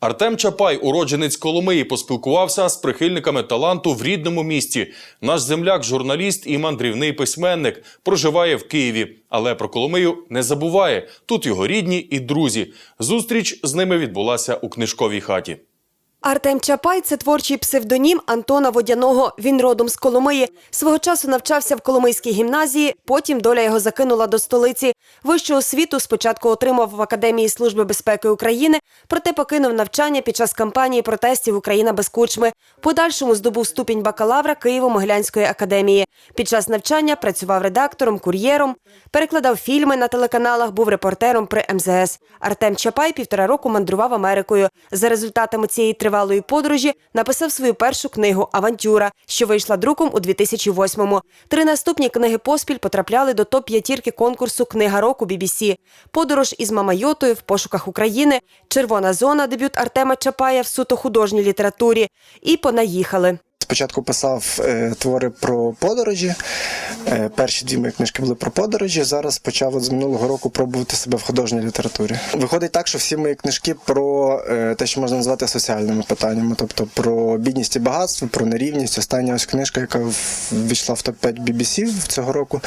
Артем Чапай, уродженець Коломиї, поспілкувався з прихильниками таланту в рідному місті. Наш земляк, журналіст і мандрівний письменник, проживає в Києві, але про Коломию не забуває. Тут його рідні і друзі. Зустріч з ними відбулася у книжковій хаті. Артем Чапай це творчий псевдонім Антона Водяного. Він родом з Коломиї. Свого часу навчався в Коломийській гімназії, потім доля його закинула до столиці. Вищу освіту спочатку отримав в Академії Служби безпеки України, проте покинув навчання під час кампанії протестів Україна без кучми. Подальшому здобув ступінь бакалавра Києво-Могилянської академії. Під час навчання працював редактором, кур'єром, перекладав фільми на телеканалах, був репортером при МЗС. Артем Чапай півтора року мандрував Америкою. За результатами цієї тривалої подорожі написав свою першу книгу Авантюра, що вийшла друком у 2008-му. Три наступні книги поспіль потрапляли до топ-п'ятірки конкурсу Книга року BBC. Подорож із Мамайотою в пошуках України, Червона зона, дебют Артема Чапая в суто художній літературі. І понаїхали. Спочатку писав е, твори про подорожі. Е, перші дві мої книжки були про подорожі. Зараз почав от з минулого року пробувати себе в художній літературі. Виходить так, що всі мої книжки про е, те, що можна назвати соціальними питаннями, тобто про бідність і багатство, про нерівність. Остання ось книжка, яка ввійшла в топ-5 BBC цього року.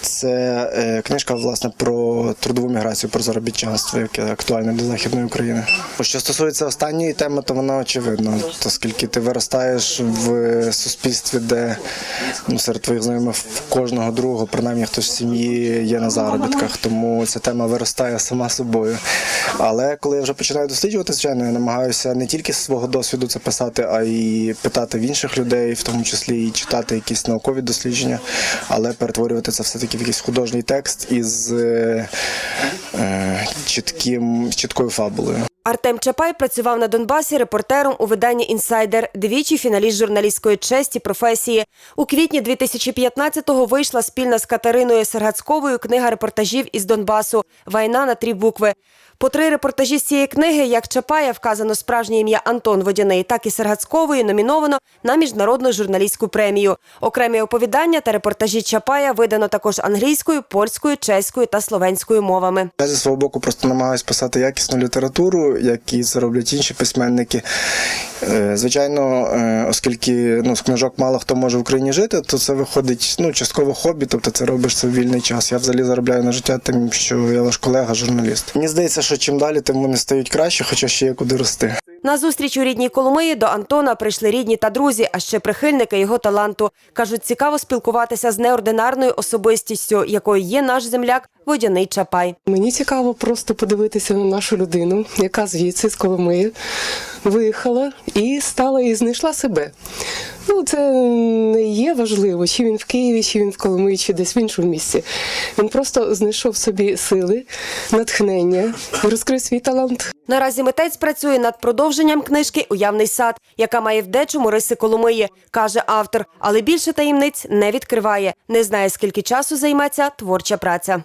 Це е, книжка власне про трудову міграцію, про заробітчанство, яке актуальне для західної України. Що стосується останньої теми, то вона очевидна, оскільки ти виростаєш в суспільстві, де ну, серед твоїх знайомих в кожного другого, принаймні хтось в сім'ї є на заробітках, тому ця тема виростає сама собою. Але коли я вже починаю досліджувати, звичайно, я намагаюся не тільки з свого досвіду це писати, а й питати в інших людей, в тому числі і читати якісь наукові дослідження, але перетворювати це все-таки в якийсь художній текст із е, е, чітким, чіткою фабулою. Артем Чапай працював на Донбасі репортером у виданні Інсайдер, двічі фіналіст журналістської честі професії. У квітні 2015-го вийшла спільна з Катериною Сергацьковою книга репортажів із Донбасу Війна на три букви. По три репортажі з цієї книги, як Чапая, вказано справжнє ім'я Антон Водяний, так і Сергацькової номіновано на міжнародну журналістську премію. Окремі оповідання та репортажі Чапая видано також англійською, польською, чеською та словенською мовами. Я зі свого боку просто намагаюся писати якісну літературу, як і це роблять інші письменники. Е, Звичайно, е, оскільки ну, з книжок мало хто може в Україні жити, то це виходить ну, частково хобі, тобто це робиш це в вільний час. Я взагалі заробляю на життя тим, що я ваш колега, журналіст. Мені здається, що чим далі, тим вони стають краще, хоча ще є куди рости. На зустріч у рідній Коломиї до Антона прийшли рідні та друзі, а ще прихильники його таланту. Кажуть, цікаво спілкуватися з неординарною особистістю, якою є наш земляк Водяний Чапай. Мені цікаво просто подивитися на нашу людину, яка звідси з Коломиї виїхала і стала і знайшла себе. Ну, це не є важливо, чи він в Києві, чи він в Коломиї, чи десь в іншому місці. Він просто знайшов собі сили, натхнення розкрив свій талант. Наразі митець працює над продовженням книжки Уявний сад, яка має в дечому риси Коломиї, каже автор, але більше таємниць не відкриває. Не знає, скільки часу займеться творча праця.